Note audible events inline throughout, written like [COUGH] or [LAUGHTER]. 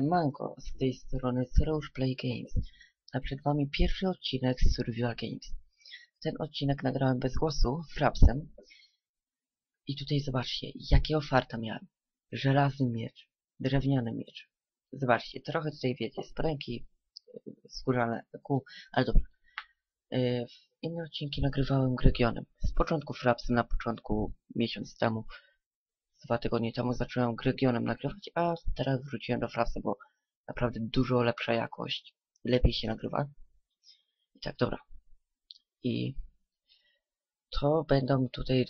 Siemanko, z tej strony Cerusz Play Games, a przed wami pierwszy odcinek z Survival Games. Ten odcinek nagrałem bez głosu, frapsem. I tutaj zobaczcie, jakiego farta miałem. Żelazny miecz, drewniany miecz. Zobaczcie, trochę tutaj wiecie, yy, skórzane, ku, ale dobra. Yy, inne odcinki nagrywałem Gregionem. Z początku frapsem, na początku miesiąc temu dwa tygodnie temu zacząłem Gregionem nagrywać, a teraz wróciłem do Frapsa, bo naprawdę dużo lepsza jakość. Lepiej się nagrywa. I tak, dobra. I to będą tutaj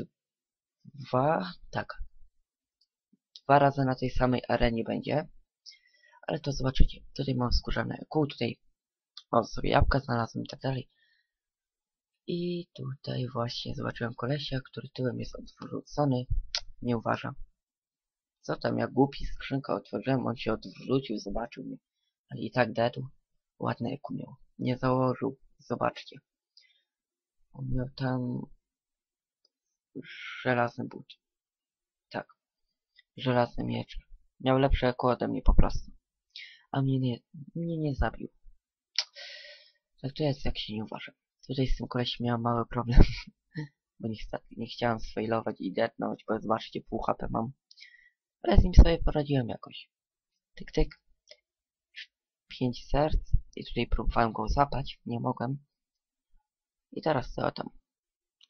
dwa, tak. Dwa razy na tej samej arenie będzie. Ale to zobaczycie. Tutaj mam skórzane kół, tutaj o sobie jabłka znalazłem i tak dalej. I tutaj właśnie zobaczyłem kolesia, który tyłem jest odwrócony. Nie uważam. Co tam, jak głupi skrzynkę otworzyłem, on się odwrócił, zobaczył mnie. Ale i tak dedł. Ładne eku miał. Nie założył. Zobaczcie. On miał tam... Żelazny but. Tak. Żelazny miecz. Miał lepsze eku ode mnie po prostu. A mnie nie, mnie nie zabił. Tak to jest, jak się nie uważa. Tutaj z tym kolesiem miałem mały problem. [LAUGHS] bo nie, nie chciałem sfailować i detnąć, bo zobaczcie, pół HP mam. Ale z nim sobie poradziłem jakoś. Tyk, tyk. Pięć serc. I tutaj próbowałem go zapać. Nie mogłem. I teraz co tam?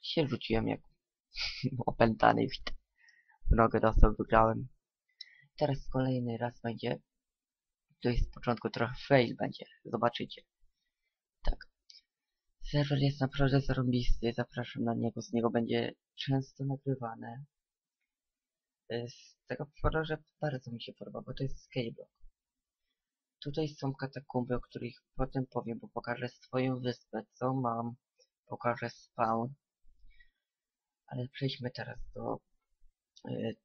Się rzuciłem jak [LAUGHS] opętany. W nogę dostał, wygrałem. Teraz kolejny raz będzie. To jest z początku trochę fail będzie. Zobaczycie. Tak. Serwer jest naprawdę zarąbisty. Zapraszam na niego. Z niego będzie często nagrywane. Z tego powodu, że bardzo mi się podoba, bo to jest skyblock. Tutaj są katakumby, o których potem powiem, bo pokażę swoją wyspę, co mam, pokażę spawn. Ale przejdźmy teraz do y,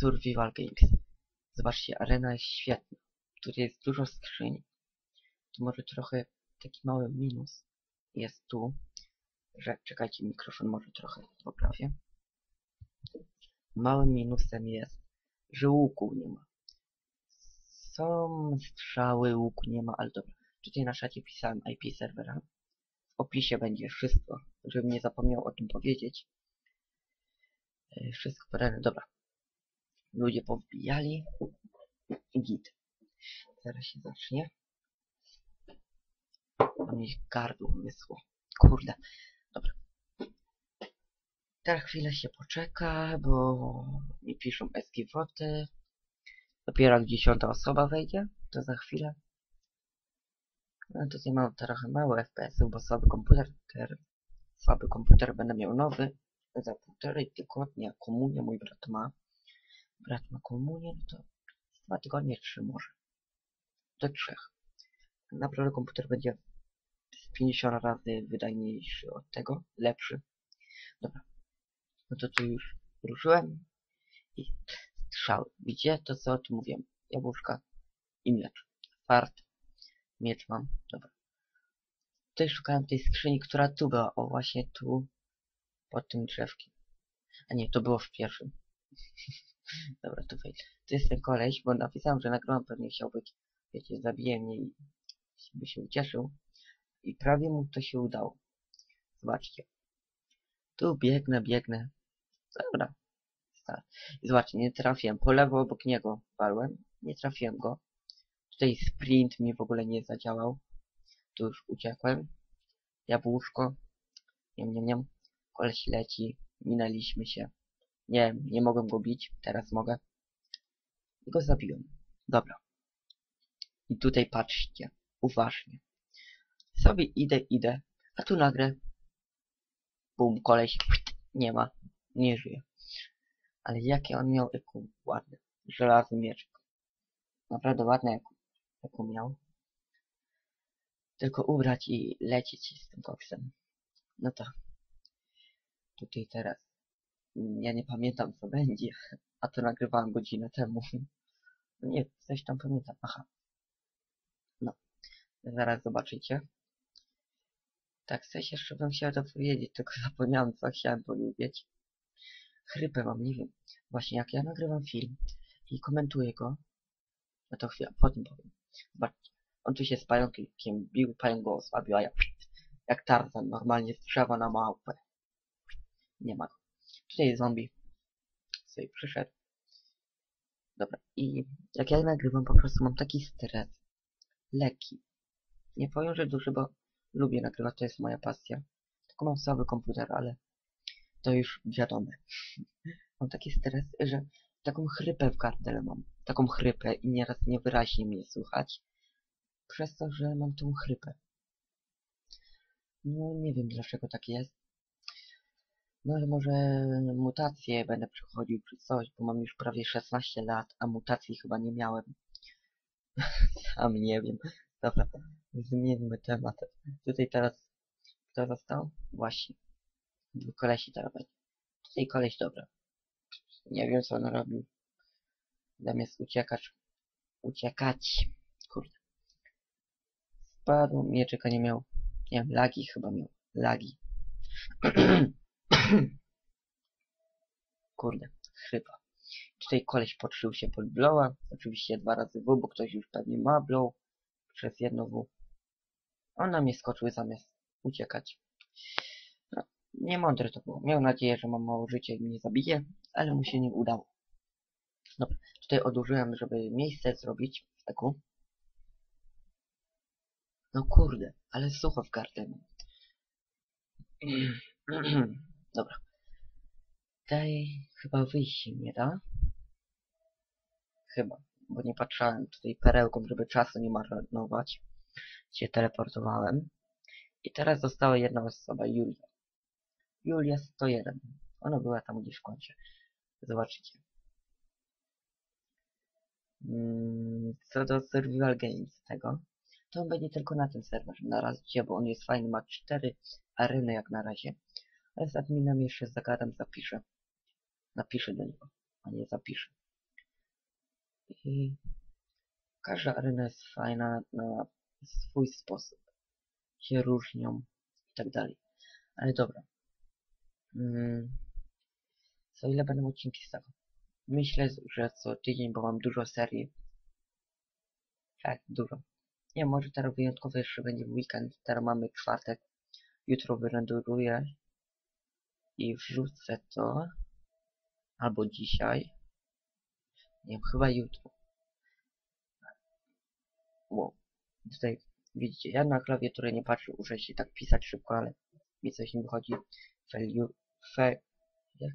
Survival Games. Zobaczcie, arena jest świetna. Tutaj jest dużo skrzyń. Tu może trochę taki mały minus jest tu, że czekajcie, mikrofon może trochę poprawię. Małym minusem jest, że łuku nie ma. Są strzały, łuku nie ma, ale dobra. Tutaj na szacie pisałem IP serwera. W opisie będzie wszystko, żebym nie zapomniał o tym powiedzieć. E, wszystko podane, dobra. Ludzie powbijali. Git. Zaraz się zacznie. Mi gardło wysło. Kurde. Dobra. Teraz chwilę się poczeka, bo mi piszą eskiwoty. Dopiero jak dziesiąta osoba wejdzie, to za chwilę. No tutaj mam trochę mało FPS-ów, bo słaby komputer, słaby komputer będę miał nowy. Za półtorej tygodnia komunię mój brat ma. Brat ma komunię, no to dwa tygodnie, trzy może. Do trzech. Naprawdę komputer będzie 50 razy wydajniejszy od tego, lepszy. Dobra. No to tu już ruszyłem i strzały. Widzicie to co tu mówiłem? Jabłuszka i miecz. Fart. Miecz mam. Dobra. Tutaj szukałem tej skrzyni, która tu była. O, właśnie tu. Pod tym drzewkiem. A nie, to było w pierwszym. [LAUGHS] Dobra, tu wejdź. To jest ten koleś, bo napisałem, że nagrałem, pewnie chciał być, wiecie, zabije mnie i by się ucieszył. I prawie mu to się udało. Zobaczcie. Tu biegnę, biegnę. Dobra. I zobaczcie, nie trafiłem. Po lewo obok niego walłem. Nie trafiłem go. Tutaj sprint mi w ogóle nie zadziałał. Tu już uciekłem. Jabłuszko. Nie, nie, nie. Koleś leci. Minęliśmy się. Nie, nie mogłem go bić. Teraz mogę. I go zabiłem. Dobra. I tutaj patrzcie. Uważnie. Sobie idę, idę. A tu nagle. Bum, koleś. Nie ma. Nie żyje. Ale jakie on miał eku ładne. Żelazny miecz. Naprawdę ładne eku, eku miał. Tylko ubrać i lecieć z tym koksem. No to. Tutaj teraz. Ja nie pamiętam co będzie. A to nagrywałem godzinę temu. Nie, coś tam pamiętam. Aha. No. Zaraz zobaczycie. Tak, coś jeszcze bym chciał dopowiedzieć, tylko [LAUGHS] zapomniałem co chciałem powiedzieć chrypę mam, nie wiem. Właśnie jak ja nagrywam film i komentuję go, No to chwila, potem powiem. Zobaczcie. On tu się z pająkiem bił, pająk go osłabił, a ja jak Tarzan normalnie z drzewa na małpę. Nie ma go. Tutaj jest zombie. Sobie przyszedł. Dobra, i jak ja nagrywam, po prostu mam taki stres. Lekki. Nie powiem, że duży, bo lubię nagrywać, to jest moja pasja. Tylko mam słaby komputer, ale to już wiadome. [LAUGHS] mam taki stres, że taką chrypę w gardle mam. Taką chrypę i nieraz niewyraźnie mnie słychać. Przez to, że mam tą chrypę. No nie wiem dlaczego tak jest. No ale może mutacje będę przechodził czy coś, bo mam już prawie 16 lat, a mutacji chyba nie miałem. [LAUGHS] Sam nie wiem. Dobra, zmieńmy temat. Tutaj teraz kto został? Właśnie. Dwóch kolesi teraz będzie. Tutaj koleś dobra. Nie wiem co on robił. Zamiast uciekać. Uciekać. Kurde. Spadł, mieczyka nie miał. Nie wiem, lagi chyba miał. Lagi. [CLEARS THROAT] Kurde, chyba. Tutaj koleś podszył się pod blowa. Oczywiście dwa razy W, bo ktoś już pewnie ma blow. Przez jedno W. On na mnie skoczył zamiast uciekać. No, niemądre to było. Miał nadzieję, że mam mało życia i mnie zabije, ale mu się nie udało. Dobra, tutaj odłożyłem, żeby miejsce zrobić w taku. No kurde, ale sucho w gardle. [CLEARS THROAT] Dobra. Tutaj chyba wyjść się nie da. Chyba, bo nie patrzałem tutaj perełką, żeby czasu nie marnować. Się teleportowałem. I teraz została jedna osoba, Julia. Julia 101. Ona była tam gdzieś w kącie. Zobaczycie. Mm, co do Survival Games tego, to on będzie tylko na tym serwerze na razie, bo on jest fajny, ma cztery areny jak na razie. Ale z adminem jeszcze zagadam, zapiszę. Napiszę do niego, a nie zapiszę. I każda arena jest fajna na swój sposób. Się różnią i tak dalej. Ale dobra. Mm. Co ile będą odcinki z tego? Myślę, że co tydzień, bo mam dużo serii. Tak, dużo. Nie, może teraz wyjątkowo jeszcze będzie weekend. Teraz mamy czwartek. Jutro wyrenderuję i wrzucę to. Albo dzisiaj. Nie chyba jutro. Wow. Tutaj widzicie, ja na klawiaturę nie patrzę, muszę się tak pisać szybko, ale mi coś nie wychodzi. Failure, fe, jak?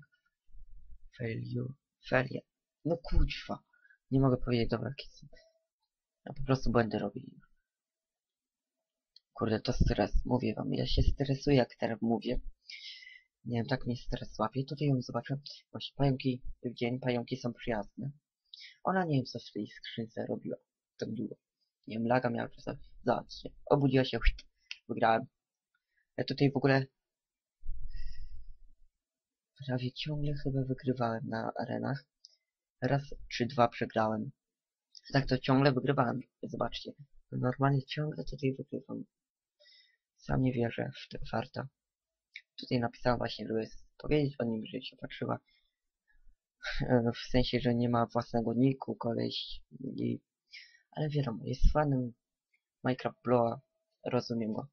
Failure, felie. No kuźwa. Nie mogę powiedzieć, dobra. Ja po prostu będę robił. Kurde, to stres, mówię wam, ja się stresuję jak teraz mówię. Nie wiem, tak mnie stres łapie. Tutaj ją zobaczę. Właśnie pająki w dzień, pająki są przyjazne. Ona nie wiem co w tej skrzynce robiła. Tak długo. Nie wiem, laga czy coś. Zobaczcie. Obudziła się. Wygrałem. Ja tutaj w ogóle prawie ciągle chyba wygrywałem na arenach. Raz czy dwa przegrałem. Tak to ciągle wygrywałem. Zobaczcie. Normalnie ciągle tutaj wygrywam. Sam nie wierzę w tę farta. Tutaj napisałem właśnie, żeby powiedzieć o nim, że się patrzyła. [LAUGHS] W sensie, że nie ma własnego niku, koleś. I... Ale wiadomo, jest fanem Minecraft Bloa. Rozumiem go.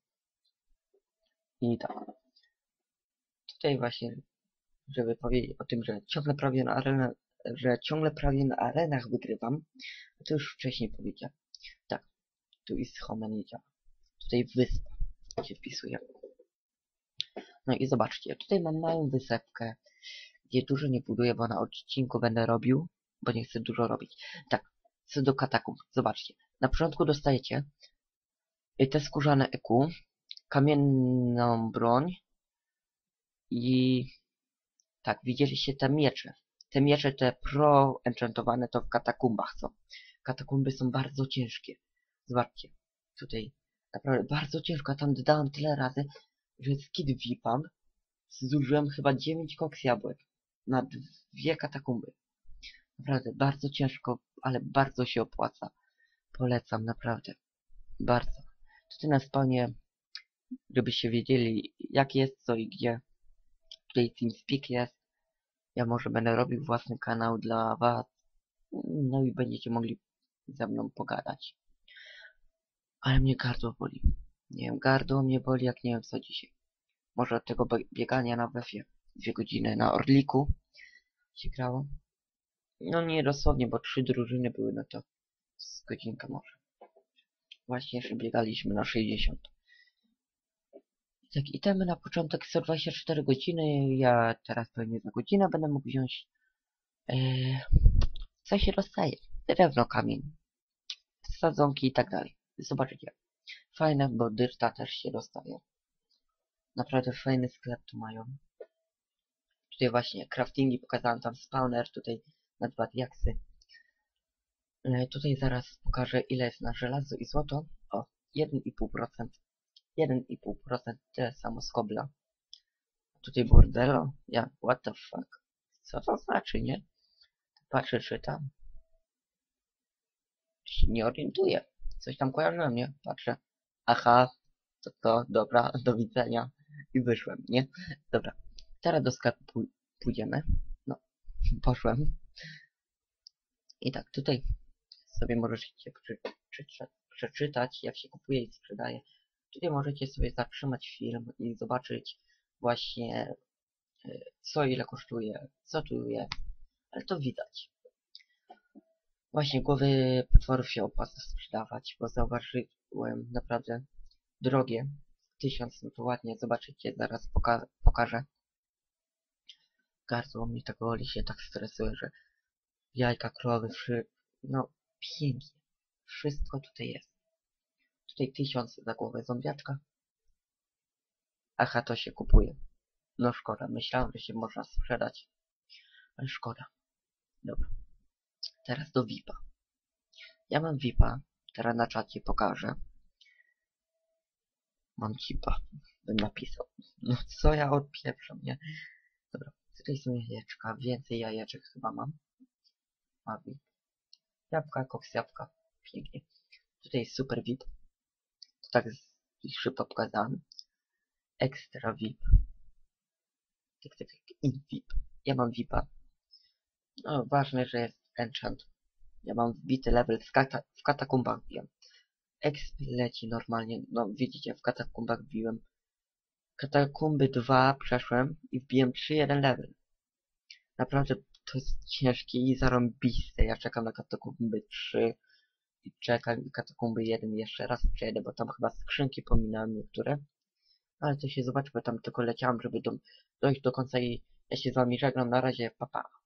I tak. Tutaj właśnie, żeby powiedzieć o tym, że ciągle prawie na arenę, że ciągle prawie na arenach wygrywam, to już wcześniej powiedziałem. Tak, tu jest home. Tutaj wyspa się wpisuje. No i zobaczcie, tutaj mam małą wysepkę, gdzie dużo nie buduję, bo na odcinku będę robił, bo nie chcę dużo robić. Tak, co do katakumb, zobaczcie. Na początku dostajecie te skórzane EQ, kamienną broń i tak, widzieliście te miecze. Te miecze, te pro enchantowane to w katakumbach są. Katakumby są bardzo ciężkie. Zobaczcie, tutaj naprawdę bardzo ciężko, ja tam dodałem tyle razy, że skid vipam, zużyłem chyba 9 koks jabłek na dwie katakumby. Naprawdę, bardzo ciężko, ale bardzo się opłaca. Polecam, naprawdę. Bardzo. Tutaj na spawnie, żebyście wiedzieli, jak jest, co i gdzie. Tutaj TeamSpeak jest. Ja może będę robił własny kanał dla was. No i będziecie mogli ze mną pogadać. Ale mnie gardło boli. Nie wiem, gardło mnie boli jak nie wiem co dzisiaj. Może od tego bie- biegania na wefie. Dwie godziny na Orliku się grało. No nie dosłownie, bo trzy drużyny były, no to z godzinka może. Właśnie jeszcze biegaliśmy na 60. Tak, itemy na początek 124 godziny. Ja teraz pewnie za godzinę będę mógł wziąć. Eee, co się dostaje? Drewno, kamień, sadzonki i tak dalej. Zobaczycie. Fajne, bo dyrta też się dostaje. Naprawdę fajny sklep tu mają. Tutaj właśnie craftingi pokazałem tam spawner, tutaj na dwa diaksy. E, Tutaj zaraz pokażę ile jest na żelazo i złoto. O, 1,5%. 1,5% tyle samo z kobla. Tutaj bordelo. Ja, what the fuck? Co to znaczy, nie? Patrzę, czytam. Się nie orientuję. Coś tam kojarzyłem, nie? Patrzę. Aha, to to, dobra, do widzenia. I wyszłem, nie? Dobra. Teraz do sklepu pój- pójdziemy. No, poszłem. I tak, tutaj sobie możecie przeczytać, jak się kupuje i sprzedaje. Tutaj możecie sobie zatrzymać film i zobaczyć właśnie y, co ile kosztuje, co tu jest. Ale to widać. Właśnie głowy potworów się opłaca sprzedawać, bo zauważyłem naprawdę drogie. Tysiąc, no to ładnie, zobaczycie, zaraz poka pokażę. Gardło mnie tak boli, się tak stresuje, że jajka krowy, no pięknie. Wszystko tutaj jest. Tutaj tysiąc za głowę zombiaczka. Aha, to się kupuje. No szkoda, myślałem, że się można sprzedać. Ale szkoda. Dobra. Teraz do VIPa. Ja mam VIPa. Teraz na czacie pokażę. Mam chipa. Bym napisał. No co ja odpieprzam, nie? Dobra. Tutaj są jajeczka. Więcej jajeczek chyba mam. VIP. Jabłka, koks jabłka. Pięknie. Tutaj jest super VIP. To tak szybko pokazałem. Extra VIP. Tyk, tyk, tyk. I VIP. Ja mam VIPa. No, ważne, że jest enchant. Ja mam wbity level w, kata w katakumbach biłem. Exp leci normalnie. No, widzicie, w katakumbach biłem. Katakumby 2 przeszłem i wbiłem 3-1 level. Naprawdę to jest ciężkie i zarąbiste. Ja czekam na katakumby 3 i czekam i katakumby 1 jeszcze raz przejdę, bo tam chyba skrzynki pominąłem niektóre. Ale to się zobaczy, bo tam tylko leciałem, żeby do, dojść do końca i ja się z wami żegnam. Na razie, papa. Pa.